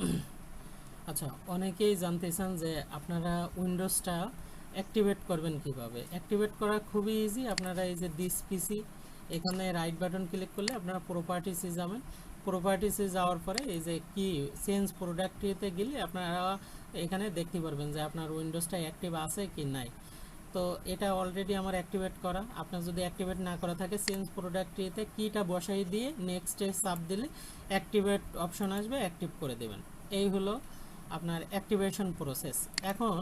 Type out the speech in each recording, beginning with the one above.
আচ্ছা অনেকেই জানতে চান যে আপনারা উইন্ডোজটা অ্যাক্টিভেট করবেন কীভাবে? অ্যাক্টিভেট করা খুবই ইজি আপনারা এই যে দিস পিসি এখানে রাইট বাটন ক্লিক করলে আপনারা প্রপার্টিসে যাবেন। প্রপার্টিসে যাওয়ার পরে এই যে কি চেঞ্জ প্রোডাক্টিতে গেলে আপনারা এখানে দেখতে পারবেন যে আপনার উইন্ডোজটা অ্যাক্টিভ আছে কি নাই। তো এটা অলরেডি আমার অ্যাক্টিভেট করা। আপনার যদি অ্যাক্টিভেট না করা থাকে চেঞ্জ প্রোডাক্টটিতে কিটা বসাই দিয়ে নেক্সটে চাপ দিলে অ্যাক্টিভেট অপশন আসবে অ্যাক্টিভ করে দেবেন। এই হলো আপনার অ্যাক্টিভেশন প্রসেস এখন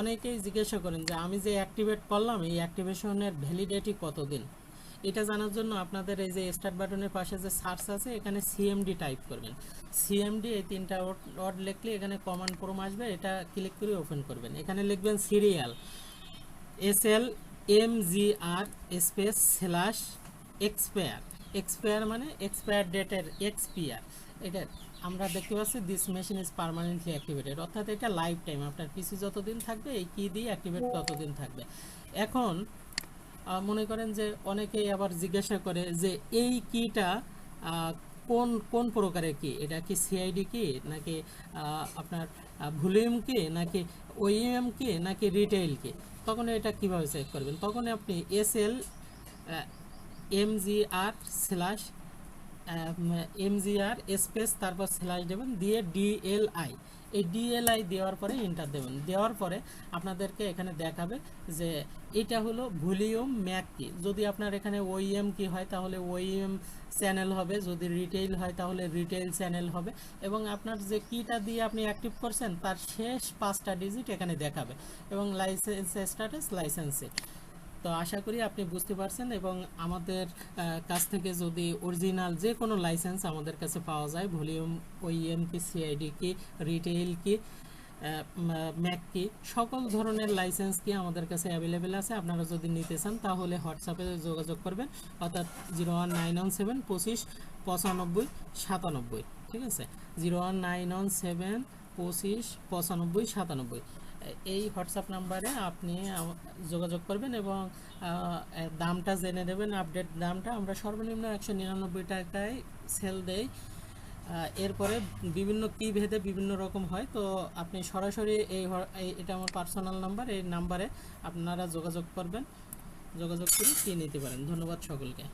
অনেকেই জিজ্ঞাসা করেন যে, আমি যে অ্যাক্টিভেট করলাম, এই অ্যাক্টিভেশনের ভ্যালিডিটি কতদিন? এটা জানার জন্য আপনাদের এই যে স্টার্ট বাটনের পাশে যে সার্চ আছে, এখানে সিএমডি টাইপ করবেন। সিএমডি এই তিনটা ওয়ার্ড লিখলে এখানে কমান্ড প্রোম আসবে, এটা ক্লিক করে ওপেন করবেন। এখানে লিখবেন serial S L M G R space slash expire expire মানে এক্সপায়ার ডেটের এক্সপিয়ার এটা আমরা দেখতে পাচ্ছি this machine is permanently activated অর্থাৎ এটা লাইফ টাইম আপনার পিসি যতদিন থাকবে, এই কি দিয়ে অ্যাক্টিভেট ততদিন থাকবে। এখন মনে করেন যে অনেকেই আবার জিজ্ঞাসা করে যে এই কিটা কোন কোন প্রকারের কি? এটা কি সিআইডি কি? নাকি আপনার ভলিউম কি? নাকি ওইএম কি? নাকি রিটেইল কি? তখন এটা কীভাবে চেক করবেন? তখন আপনি S L MGR slash MGR, space, তারপর স্ল্যাশ দেবেন, দিয়ে ডিএলআই। এই ডিএলআই দেওয়ার পরে ইন্টার দেবেন। দেওয়ার পরে আপনাদেরকে এখানে দেখাবে যে এটা হলো ভলিউম ম্যাক কি। যদি আপনার এখানে ওইএম কি হয়, তাহলে ওইএম চ্যানেল হবে। যদি রিটেইল হয়, তাহলে রিটেইল চ্যানেল হবে। এবং আপনার যে কিটা দিয়ে আপনি অ্যাক্টিভ করছেন, তার শেষ পাঁচটা ডিজিট এখানে দেখাবে। এবং লাইসেন্স স্ট্যাটাস লাইসেন্সে তো আশা করি আপনি বুঝতে পারছেন এবং আমাদের কাছ থেকে যদি অরিজিনাল যে কোনো লাইসেন্স আমাদের কাছে পাওয়া যায়, ভলিউম ওইএম কি সিআইডি কি রিটেইল কি ম্যাক কি, সকল ধরনের লাইসেন্স কি আমাদের কাছে অ্যাভেলেবেল আছে। আপনারা যদি নিতে চান তাহলে হোয়াটসঅ্যাপে যোগাযোগ করবেন, অর্থাৎ zero one nine one seven পঁচিশ, পঁচানব্বই, সাতানব্বই, ঠিক আছে? Zero one nine one seven পঁচিশ, পঁচানব্বই, সাতানব্বই। এই হোয়াটসঅ্যাপ নাম্বারে আপনি যোগাযোগ করবেন এবং দামটা জেনে দেবেন আপডেট দামটা। আমরা সর্বনিম্ন একশো নিরানব্বই টাকায় সেল দেই। এরপরে বিভিন্ন কি ভেদে বিভিন্ন রকম হয়। তো আপনি সরাসরি এই, এটা আমার পার্সোনাল নাম্বার, এই নাম্বারে আপনারা যোগাযোগ করবেন। যোগাযোগ করে কি নিতে পারেন। ধন্যবাদ সকলকে।